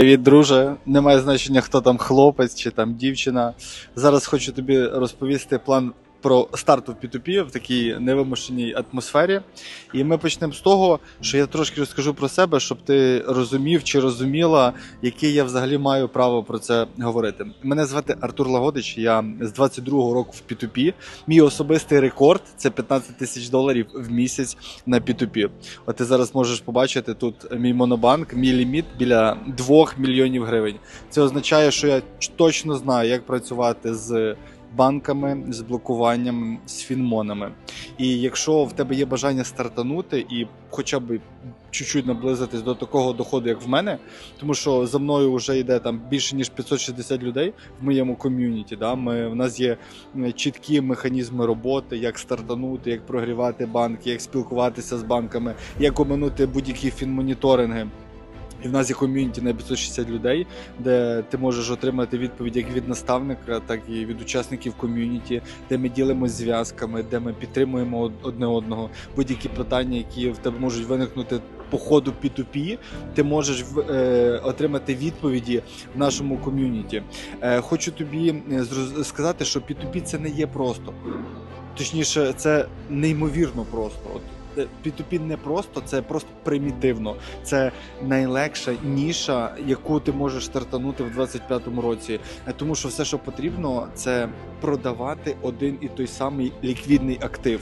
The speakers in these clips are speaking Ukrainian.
Привіт, друже. Немає значення, хто там хлопець чи там дівчина. Зараз хочу тобі розповісти план про старт в P2P в такій невимушеній атмосфері. І ми почнемо з того, що я трошки розкажу про себе, щоб ти розумів чи розуміла, яке я взагалі маю право про це говорити. Мене звати Артур Лагодич. Я з 22-го року в P2P. Мій особистий рекорд це 15 тисяч доларів в місяць на P2P. От ти зараз можеш побачити тут мій монобанк, мій ліміт біля 2 мільйонів гривень. Це означає, що я точно знаю, як працювати з банками, з блокуванням, з фінмонами. І якщо в тебе є бажання стартанути і хоча б чуть-чуть наблизитись до такого доходу, як в мене, тому що за мною вже йде там більше ніж 560 людей в моєму ком'юніті. Да? Ми, в нас є чіткі механізми роботи, як стартанути, як прогрівати банки, як спілкуватися з банками, як оминути будь-які фінмоніторинги. І в нас є ком'юніті на 560 людей, де ти можеш отримати відповідь як від наставника, так і від учасників ком'юніті, де ми ділимося зв'язками, де ми підтримуємо одне одного. Будь-які питання, які в тебе можуть виникнути по ходу P2P, ти можеш е, отримати відповіді в нашому ком'юніті. Е, хочу тобі е, сказати, що P2P це не є просто. Точніше, це неймовірно просто. От P2P не просто, це просто примітивно. Це найлегша ніша, яку ти можеш стартанути в 25-му році. Е, Тому що все, що потрібно, це продавати один і той самий ліквідний актив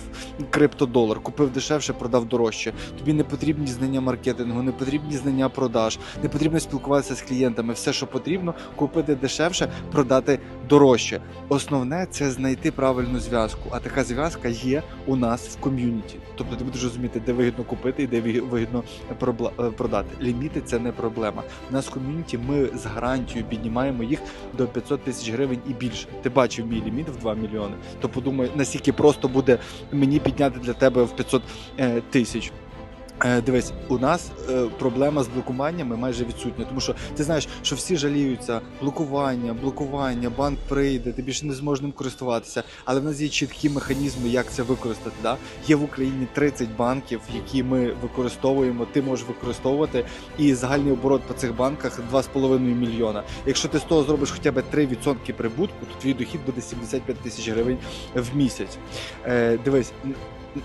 криптодолар. Купив дешевше, продав дорожче. Тобі не потрібні знання маркетингу, не потрібні знання продаж, не потрібно спілкуватися з клієнтами. Все, що потрібно, купити дешевше, продати дорожче. Основне це знайти правильну зв'язку. А така зв'язка є у нас в ком'юніті. Тобто ти будеш розуміти, де вигідно купити і де виг- вигідно е, продати. Ліміти це не проблема. У нас в ком'юніті ми з гарантією піднімаємо їх до 500 тисяч гривень і більше. Ти бачив мій ліміт в 2 мільйони. То подумай, наскільки просто буде мені підняти для тебе в 500 е, тисяч. Е, Дивись, у нас е, проблема з блокуваннями майже відсутня, тому що ти знаєш, що всі жаліються блокування, блокування, банк прийде, ти більше не зможеш ним користуватися. Але в нас є чіткі механізми, як це використати. Да? Є в Україні 30 банків, які ми використовуємо. Ти можеш використовувати, і загальний оборот по цих банках 2,5 мільйона. Якщо ти з того зробиш хоча б 3% прибутку, то твій дохід буде 75 тисяч гривень в місяць. Е, дивись.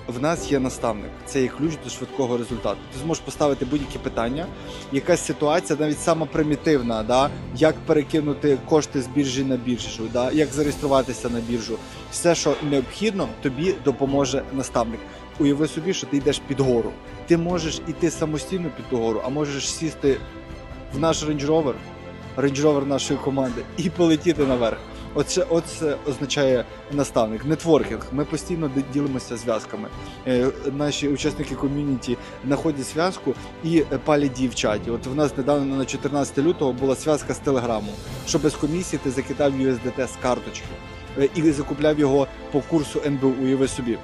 В нас є наставник, це є ключ до швидкого результату. Ти зможеш поставити будь-які питання, якась ситуація, навіть сама примітивна, да? як перекинути кошти з біржі на біржу, да? як зареєструватися на біржу. Все, що необхідно, тобі допоможе наставник. Уяви собі, що ти йдеш під гору. Ти можеш іти самостійно під ту гору, а можеш сісти в наш Range Rover нашої команди, і полетіти наверх. Оце, оце означає наставник, нетворкінг. Ми постійно ділимося зв'язками. Е, наші учасники ком'юніті знаходять зв'язку і е, палять її в чаті. От в нас недавно на 14 лютого була зв'язка з телеграмом, що без комісії ти закидав USDT з карточки е, і закупляв його по курсу НБУ. Уяви собі.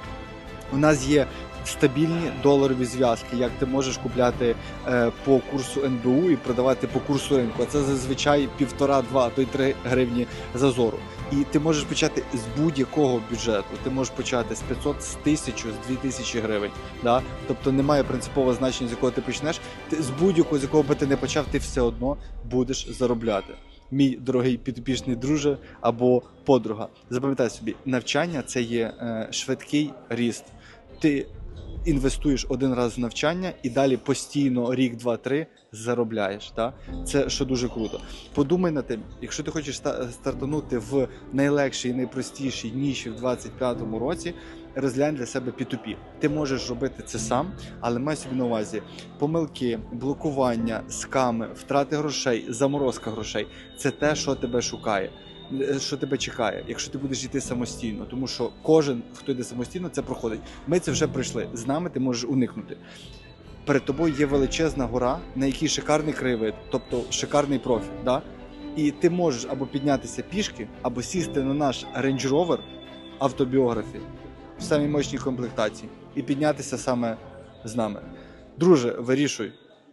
У нас є стабільні доларові зв'язки, як ти можеш купляти е, по курсу НБУ і продавати по курсу ринку. Це зазвичай півтора-два, то й три гривні зазору. І ти можеш почати з будь-якого бюджету. Ти можеш почати з 500, з 1000, з 2000 гривень. Да? Тобто немає принципового значення, з якого ти почнеш. Ти з будь-якого, з якого би ти не почав, ти все одно будеш заробляти. Мій дорогий підопічний друже або подруга. Запам'ятай собі, навчання це є е, швидкий ріст. Ти інвестуєш один раз в навчання і далі постійно рік, два, три заробляєш. Та? Це що дуже круто. Подумай над тим, якщо ти хочеш стартанути в найлегшій і найпростішій ніші в 25-му році, розглянь для себе P2P. Ти можеш робити це сам, але май собі на увазі помилки, блокування, сками, втрати грошей, заморозка грошей це те, що тебе шукає. Е, Що тебе чекає, якщо ти будеш йти самостійно, тому що кожен, хто йде самостійно, це проходить. Ми це вже пройшли. З нами ти можеш уникнути. Перед тобою є величезна гора, на якій шикарний краєвид, тобто шикарний профіль. Да? І ти можеш або піднятися пішки, або сісти на наш Range Rover автобіографі в самій мощній комплектації і піднятися саме з нами. Друже, вирішуй,